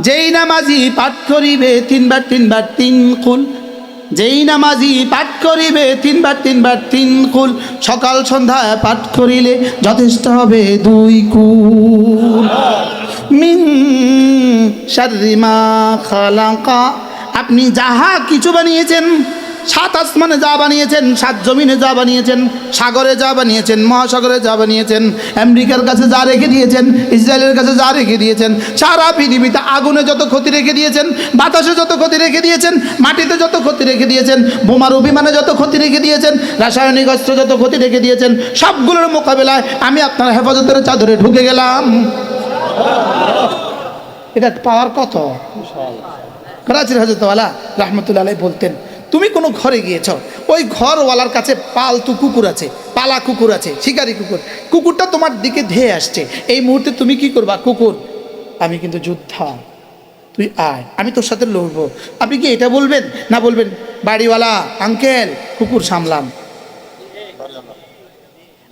যেই নামাজি পাঠ করিবে তিনবার তিনবার তিন কুল। যেই নামাজি পাঠ করিবে তিনবার তিনবার তিন কুল। সকাল, সন্ধ্যা পাঠ করিলে যথেষ্ট হবে দুই কুল। মিন শাররি মা খালাকা। আপনি যাহা কিছু বানিয়েছেন সাত আসমানে যা বানিয়েছেন, সাত জমিনে যা বানিয়েছেন, সাগরে যা বানিয়েছেন, মহাসাগরে যা বানিয়েছেন, আমেরিকার কাছে যা রেখে দিয়েছেন, ইসরায়েলের কাছে যা রেখে দিয়েছেন, সারা পৃথিবীতে আগুনে যত ক্ষতি রেখে দিয়েছেন, বাতাসে যত ক্ষতি রেখে দিয়েছেন, মাটিতে যত ক্ষতি রেখে দিয়েছেন, বোমার অভিমানে যত ক্ষতি রেখে দিয়েছেন, রাসায়নিক অস্ত্র যত ক্ষতি রেখে দিয়েছেন, সবগুলোর মোকাবেলায় আমি আপনার হেফাজতের চাদরে ঢুকে গেলাম। এটা পাওয়ার কত? করাচির হজরতওয়ালা রহমতুল্লাহ বলতেন তুমি কোনো ঘরে গিয়েছ ওই ঘরওয়ালার কাছে পালতু কুকুর আছে পালা কুকুর আছে শিকারি কুকুর। কুকুরটা তোমার দিকে ধেয়ে আসছে। এই মুহূর্তে তুমি কি করবা? কুকুর আমি কিন্তু যোদ্ধা। তুই আয় আমি তোর সাথে লড়বো। আপনি কি এটা বলবেন? না বলবেন বাড়িওয়ালা আঙ্কেল কুকুর সামলাম।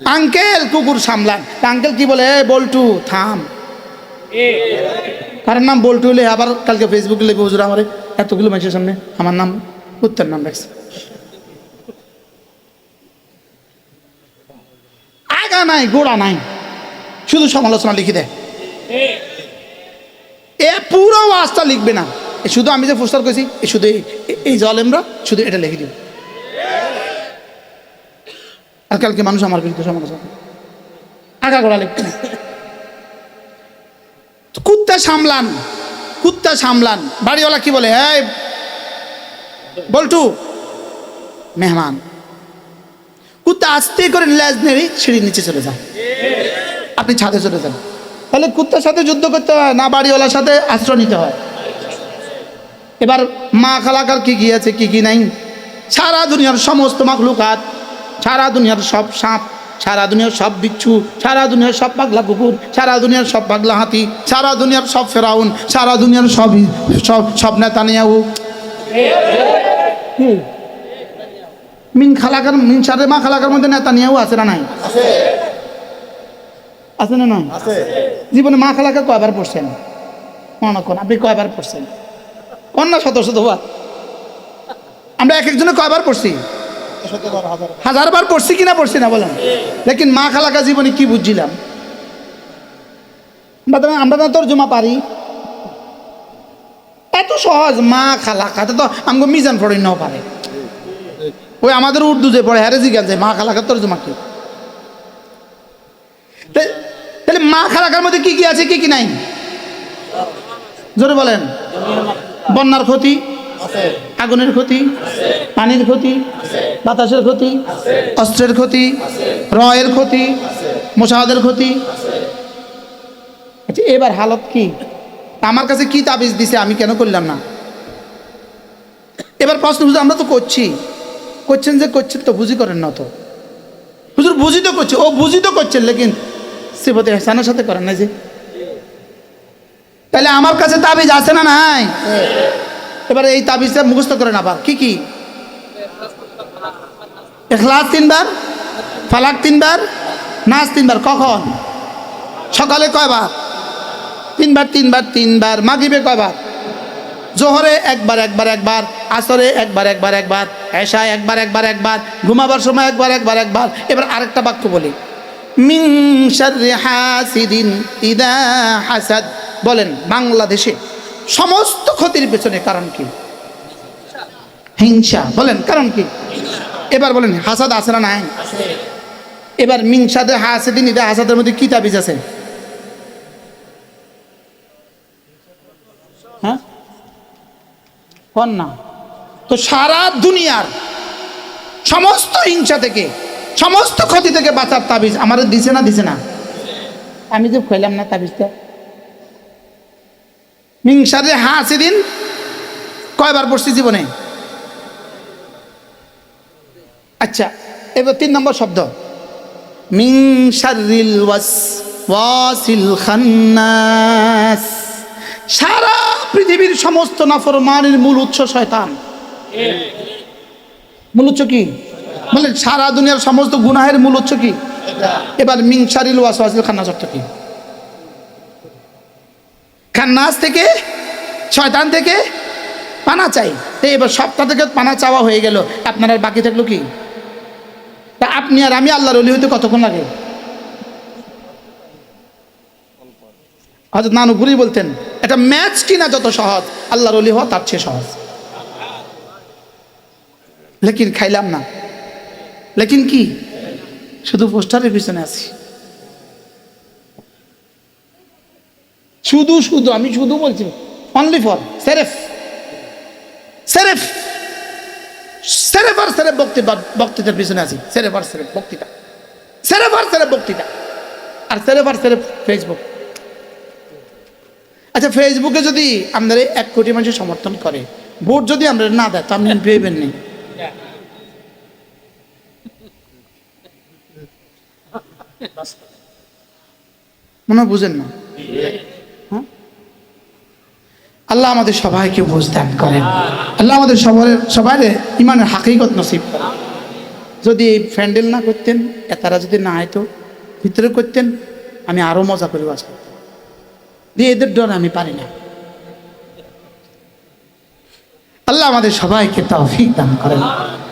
আঙ্কেল কুকুর সামলান। তা আঙ্কেল কি বলে? "এ, বল্টু থাম। কারণ নাম বল্টু হলে আবার কালকে ফেসবুকে লেগে হুজুর আমার এতগুলো মানুষের সামনে আমার নাম উত্তর নাম রাখছে। আগা নাই, গোড়া নাই। শুধু সমালোচনা লিখে দেয় এ পুরো ওয়াজটা লিখবে না। শুধু আমি যে পোস্টার করেছি শুধু এই- এই জলেমরা শুধু এটা লিখে দিবে। আর কালকে মানুষ আমার বিরুদ্ধে সমালোচনা আগা গোড়া লিখবে না। কুত্তা সামলান কুত্তা সামলান। বাড়িওয়ালা কি বলে হ্যাঁ বল্টু মেহমান, কুত্তা আস্তে করে লেজ নেড়ে সিঁড়ির নিচে চলে যান আপনি ছাদে চলে যান। তাহলে কুত্তার সাথে যুদ্ধ করতে হয়, না বাড়িওয়ালার সাথে আশ্রয় নিতে হয়? এবার মা খালাকার কি কি আছে, কি কি নাই? সারা দুনিয়ার সমস্ত মাখলুকাত, সারা দুনিয়ার সব সাপ, সারা দুনিয়ার সব বিচ্ছু, সারা দুনিয়ার সব পাগলা কুকুর, সারা দুনিয়ার সব পাগলা হাতি, সারা দুনিয়ার সব ফেরাউন, সারা দুনিয়ার সব সব সব নেতা মিন খালাকার মিন সারে মা খালাকার মধ্যে নেতা নিয়েও আছে না নাই? আছে। না নয় জীবনে মা খালাকা কয়বার পড়ছেন? মনে করেন আপনি কয়বার পড়ছেন? কন্যা শত শত বার আমরা এক একজনে কয়বার পড়ছি? হাজার। বার পড়ছি কিনা পড়ছি না বলেন। লেকিন মা খালাকা জীবনে কি বুঝছিলাম? আমরা তো- আমরা তো তর্জমা পারি। এত সহজ, মা খালা খাতে তো আমাকে মিজান পড়ে নাও পারে। ওই আমাদের উর্দু যে পড়ে হ্যারে জিজ্ঞাসা যায় মা খালাকা তর্জমা কি? তা- তাহলে মা খালাকার মধ্যে কি কি আছে, কি কি নাই? জোরে বলেন। বন্যার ক্ষতি, আগুনের ক্ষতি, পানির ক্ষতি, বাতাসের ক্ষতি, অস্ত্রের ক্ষতি, রয়ের ক্ষতি, মশাহাদের ক্ষতি। আচ্ছা এবার হালত কি? আমার কাছে কি তাবিজ দিছে আমি কেন করলাম না? এবার প্রশ্ন, হুজুর, আমরা তো করছি। করছেন যে করছেন তো বুঝি করেন না তো। হুজুর, বুঝি তো করছে, ও বুঝি তো করছেন, লেকিন সিফতে হেসানের সাথে করেন না যে। তাহলে আমার কাছে তাবিজ আছে না নাই? এবার এই তাবিজটা মুখস্থ করেন আবার। কি কি? এখলাস তিনবার, ফালাক তিনবার, নাচ তিনবার, কখন? সকালে কয়বার? তিনবার তিনবার তিনবার মাগিবে কবার জোহরে একবার একবার একবার, আসরে একবার একবার একবার, এশায় একবার একবার একবার, ঘুমাবার সময় একবার একবার একবার, এবার আরেকটা বাক্য বলি। হাসাদ। বলেন, বাংলাদেশে সমস্ত ক্ষতির পেছনে কারণ কি? হিংসা। বলেন, কারণ কি? এবার বলেন, হাসাদ না নাই? এবার মিংসাদে হাসিদিন ইদা হাসাদের মধ্যে কি তাবিজ আছে? কন না। তো সারা দুনিয়ার সমস্ত হিংসা থেকে, সমস্ত ক্ষতি থেকে বাঁচার তাবিজ আমার দিছে না দিছে না? আমি যে খইলাম না তাবিজটা। মিংসারে হ্যাঁ সেদিন কয়বার পড়ছি জীবনে? আচ্ছা এবার তিন নম্বর শব্দ। সারা পৃথিবীর সমস্ত নাফরমানের মূল উৎস শয়তান। মূল উৎস কি? বলে সারা দুনিয়ার সমস্ত গুনাহের মূল উৎস কি? এবার মিং শারিল ওয়াস ওয়াসিল খান্নাস অর্থ কি? খান্নাস থেকে শয়তান থেকে পানা চাই। তো এবার সপ্তাহ থেকে পানা চাওয়া হয়ে গেল। আপনার আর বাকি থাকল কি? তা আপনি আর আমি আল্লাহর অলি হইতে কতক্ষণ লাগে? হয়তো নানুপুরি বলতেন এটা ম্যাচ কিনা যত সহজ, আল্লাহর অলি হওয়া তার চেয়ে সহজ। লেকিন খাইলাম না। লেকিন কি? শুধু পোস্টারের পিছনে আছি। শুধু শুধু, আমি শুধু বলছি অনলি ফর সেরেফ সেরেফ সেরেফ আর সেরেফ বক্তৃতা বক্তৃতার পিছনে আছি। সেরেফ সেরেফ বক্তৃতা সেরেফ সেরেফ বক্তৃতা আর সেরেফ সেরেফ ফেসবুক আচ্ছা ফেসবুকে যদি আমাদের এক কোটি মানুষের সমর্থন করে, ভোট যদি আমরা না দেয়, তো আপনি পেবেন নি? মনে বুঝেন না? হ্যাঁ? আল্লাহ আমাদের সবাইকে বুঝ দান করেন। আল্লাহ আমাদের সবার সবাই ইমানের হাকিকত নসিব যদি এই ফ্যান্ডেল না করতেন তারা যদি না হয়তো ভিতরে করতেন, আমি আরও মজা করে বাস করতাম দিয়ে এদের ডর আমি পারি না। আল্লাহ আমাদের সবাইকে তৌফিক দান করেন।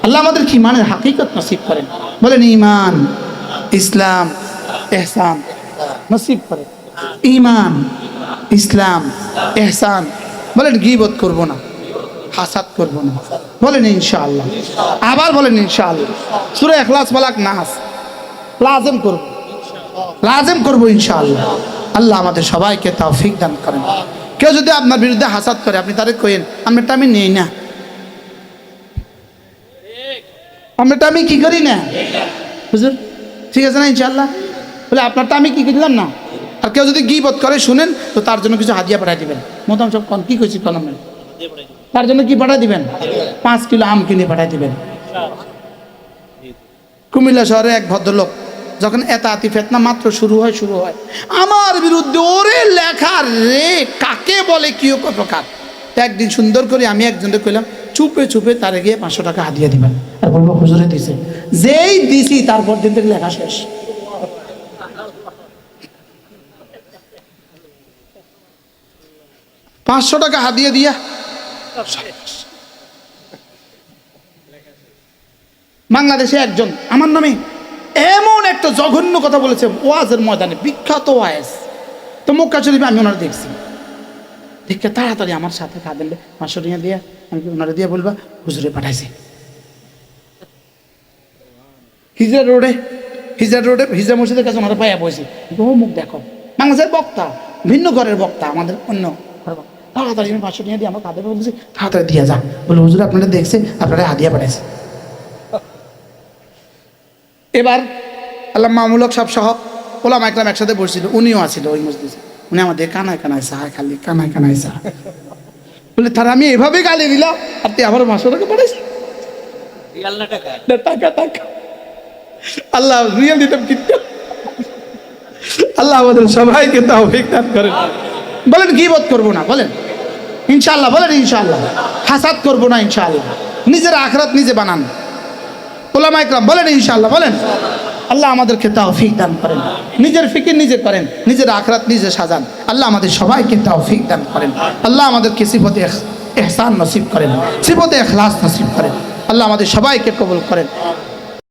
আল্লাহ আমাদের কি ইমানের হাকিকত নসিব করেন? বলেন ইমান ইসলাম, এহসান নসিব করেন। ইমান ইসলাম, এহসান, বলেন, গিবত করব না, হাসাদ করব না। বলেন, ইনশাআল্লাহ। আবার বলেন, ইনশাআল্লাহ। সুরে এখলাস বালাক, নাস। লাজম করব। লাজম করব, ইনশাআল্লাহ। আল্লাহ আমাদের সবাইকে তৌফিক দান করেন। কেউ যদি আপনার বিরুদ্ধে হাসাদ করে, আপনি তাদের কইেন আমরা আমি নেই না। আমরা আমি কি করি না? হুজুর, ঠিক আছে না ইনশাআল্লাহ? বলে, আপনারটা আমি কি দিলাম না? আর কেউ যদি গিবত করে, শুনেন, তো তার জন্য কিছু হাদিয়া পাঠাই দিবেন। মতাম সব কন, কি কইছি কন তার জন্য কি পাঠাই দিবেন? পাঁচ কিলো আম কিনে পাঠাই দিবেন। কুমিল্লা শহরে এক ভদ্রলোক যখন এত আতি ফেতনা মাত্র শুরু হয় শুরু হয়। আমার বিরুদ্ধে ওরে লেখা রে কাকে বলে কি প্রকার একদিন সুন্দর করে আমি একজনকে কইলাম, চুপে চুপে তারে গিয়ে পাঁচশো টাকা হাতিয়ে দিবেন। আর বলব হুজুরে দিছে। যেই দিছি, তারপর দিন থেকে লেখা শেষ। পাঁচশো টাকা হাতিয়ে দিয়া। বাংলাদেশে একজন, আমার নামে এমন একটা জঘন্য কথা বলেছে ওয়াজের ময়দানে, বিখ্যাত ওয়াজ। তো মক্কা শরীফে আমি ওনারা দেখছি। দেখে তাড়াতাড়ি আমার সাথে পাঁচশো টাকা দিয়ে, আমি ওনারা দিয়ে বলবা? হুজুরে পাঠাইছে। হিজরা রোডে হিজরা রোডে, হিজরা মসজিদের কাছে ওনারা পাইয়া বসে। ও মুখ দেখো। বাংলাদেশের বক্তা, ভিন্ন ঘরের বক্তা, আমাদের অন্য ঘরের। তাড়াতাড়ি আমি পাঁচশো টাকা দিয়ে আমার কাঁধে বলছি, তাড়াতাড়ি দিয়ে যান বলে, হুজুর আপনারা দেখছে, আপনারা হাদিয়া পাঠাইছে। এবার আল্লাহ মামুলক সব সহ ওলাম একলাম একসাথে বসছিল উনিও আছিল ওই মসজিদে। উনি আমাদের কানায় কানায় সাহা খালি কানায় কানায় সাহা বলে তার আমি এভাবে গালি দিলাম আর তুই আমার মাসো টাকা পাঠাইছি না, টাকা টাকা। আল্লাহ রিয়েল দিতাম কিন্তু। আল্লাহ আমাদের সবাইকে তাও দান করেন। বলেন কি বোধ করব না? বলেন। ইনশাআল্লাহ বলেন ইনশাআল্লাহ। হাসাদ করব না ইনশাআল্লাহ। নিজের আখরাত নিজে বানান। ওলামা ইকরাম বলেন ইনশাআল্লাহ বলেন। আল্লাহ আমাদেরকে তৌফিক দান করেন। নিজের ফিকির নিজে করেন, নিজের আখরাত নিজে সাজান। আল্লাহ আমাদের সবাইকে তৌফিক দান করেন। আল্লাহ আমাদেরকে সিফতে এহসান নসিব করেন, সিফতে এখলাস নসিব করেন। আল্লাহ আমাদের সবাইকে কবুল করেন।